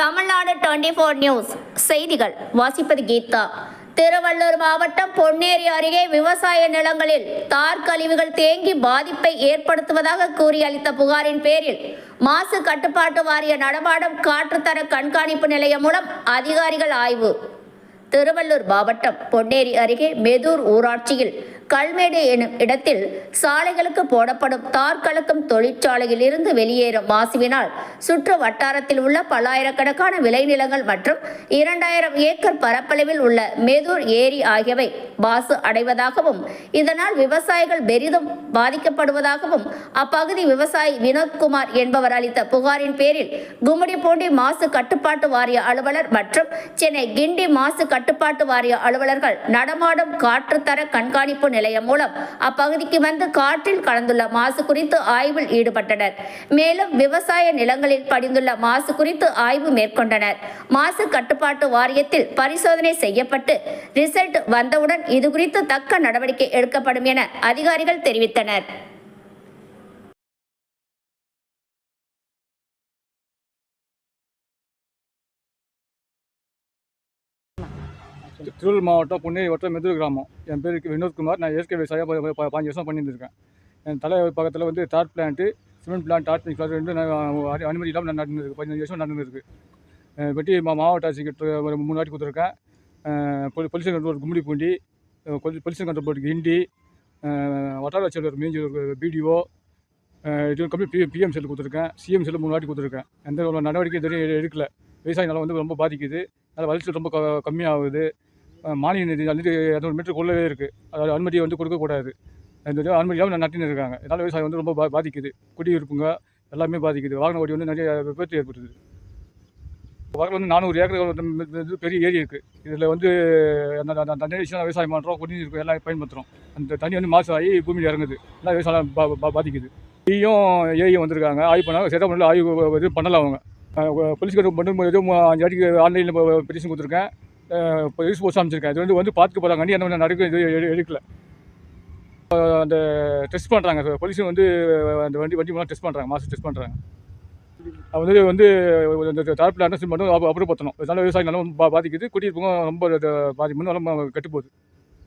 Tamil Nadu twenty four news செய்திகள். வாசிப்பது கீதா. திருவள்ளூர் மாவட்டம் பொன்னேரி அருகே விவசாய நிலங்களில் தார் கழிவுகள் தேங்கி பாதிப்பை ஏற்படுத்துவதாக கூறி அளித்த புகாரின் பேரில் மாசு கட்டுப்பாட்டு வாரிய நடமாடும் காற்றுத்தர கண்காணிப்பு நிலையம் மூலம் அதிகாரிகள் ஆய்வு. திருவள்ளூர் மாவட்டம் பொன்னேரி அருகே மெதூர் ஊராட்சியில் கல்மேடு எனும் இடத்தில் சாலைகளுக்கு போடப்படும் தார் கலக்கும் தொழிற்சாலையில் இருந்து வெளியேறும் மாசுவினால் சுற்று வட்டாரத்தில் உள்ள பல்லாயிரக்கணக்கான விளைநிலங்கள் மற்றும் இரண்டாயிரம் ஏக்கர் பரப்பளவில் உள்ள மேதூர் ஏரி ஆகியவை மாசு அடைவதாகவும் இதனால் விவசாயிகள் பெரிதும் பாதிக்கப்படுவதாகவும் அப்பகுதி விவசாயி வினோத்குமார் என்பவர் அளித்த புகாரின் பேரில் கும்மிடிப்பூண்டி மாசு கட்டுப்பாட்டு வாரிய அலுவலர் மற்றும் சென்னை கிண்டி மாசு கட்டுப்பாட்டு வாரிய அலுவலர்கள் நடமாடும் காற்றுத்தர கண்காணிப்பு நிலையம் மூலம் அப்பகுதிக்கு வந்து காற்றில் கலந்துள்ள மாசு குறித்து ஆய்வில் ஈடுபட்டனர். மேலும் விவசாய நிலங்களில் படிந்துள்ள மாசு குறித்து ஆய்வு மேற்கொண்டனர். மாசு கட்டுப்பாட்டு வாரியத்தில் பரிசோதனை செய்யப்பட்டு ரிசல்ட் வந்தவுடன் இது குறித்து தக்க நடவடிக்கை எடுக்கப்படும் என அதிகாரிகள் தெரிவித்தனர். திருவள்ளூர் மாவட்டம் பொன்னேரி வட்டம் மெதுர் கிராமம். என் பேர் வினோத்குமார். நான் இயற்கை விவசாயம் ப- பாஞ்சு வருஷம் பண்ணியிருந்திருக்கேன். என் தலை பக்கத்தில் வந்து தாட் பிளான்ட்டு சிமெண்ட் பிளான்ட் டாட் ரெண்டு அனுமதி இல்லாமல் நான் நடந்துருக்கு. பதினஞ்சு வருஷம் நடந்துருக்கு. வெட்டி மா மாவட்ட ஆட்சிக்கு ஒரு மூணு வாட்டி கொடுத்துருக்கேன். பொலி pollution control Gummidipoondi pollution control போர்டுக்கு கிண்டி வட்டார வட்டார ஒரு மீஞ்சி பிடிஓ இது கம்மி பி பிஎம் செல் கொடுத்துருக்கேன். சிஎம் செல்லு மூணு வாட்டி கொடுத்துருக்கேன். எந்த ஒரு நடவடிக்கை எதுவும் எடுக்கல. விவசாய நிலம் வந்து ரொம்ப பாதிக்குது. அதில் வளர்ச்சி ரொம்ப க- கம்மியாகுது. மானிய நிதி வந்து இரநூறு கொள்ளவே இருக்குது அதாவது அனுமதி வந்து கொடுக்கக்கூடாது இந்த அனுமதி இல்லாமல் நட்டின்னு இருக்காங்க. இதனால் விவசாயம் வந்து ரொம்ப பா பாதிக்குது. குடியிருப்புங்க எல்லாமே பாதிக்குது. வாகன ஓடி வந்து நிறைய விபத்து ஏற்படுத்துது பக்கத்தில் வந்து நானூறு ஏக்கர் பெரிய ஏரி இருக்குது இதில் வந்து அந்த தண்ணி விஷயம் விவசாயம் பண்ணுறோம் குடிநீர் எல்லாம் பயன்படுத்துகிறோம் அந்த தண்ணி வந்து மாசு ஆகி பூமியில் இறங்குது. எல்லாம் விவசாயம் பா பா- பாதிக்குது. டியும் ஏரியும் வந்திருக்காங்க. ஆய்வு பண்ணாங்க. சரியாக பண்ணல ஆய்வு இது பண்ணலாம் அவங்க. போலீஸ் பண்ணும் எதுவும் அஞ்சு அடிக்கு ஆன்லைனில் பெட்டிஷன் கொடுத்துருக்கேன். இப்போ யூஸ் போஸ்ட் அமைச்சிருக்கேன் இது வந்து வந்து பார்த்துக்க போகிறாங்க அண்டி என்ன நடக்கும் இது எடுக்கல. அந்த டெஸ்ட் பண்ணுறாங்க போலீஸும் வந்து அந்த வண்டி வண்டி மூலம் டெஸ்ட் பண்ணுறாங்க மாதம் டெஸ்ட் பண்ணுறாங்க அது வந்து வந்து இந்த தார் பிளான் மட்டும் அப்புறம் பற்றணும் இதனால விவசாயம் நல்லா பாதிக்குது. குடியிருப்பும் ரொம்ப பாதிப்பு நல்லா கெட்டு போகுது.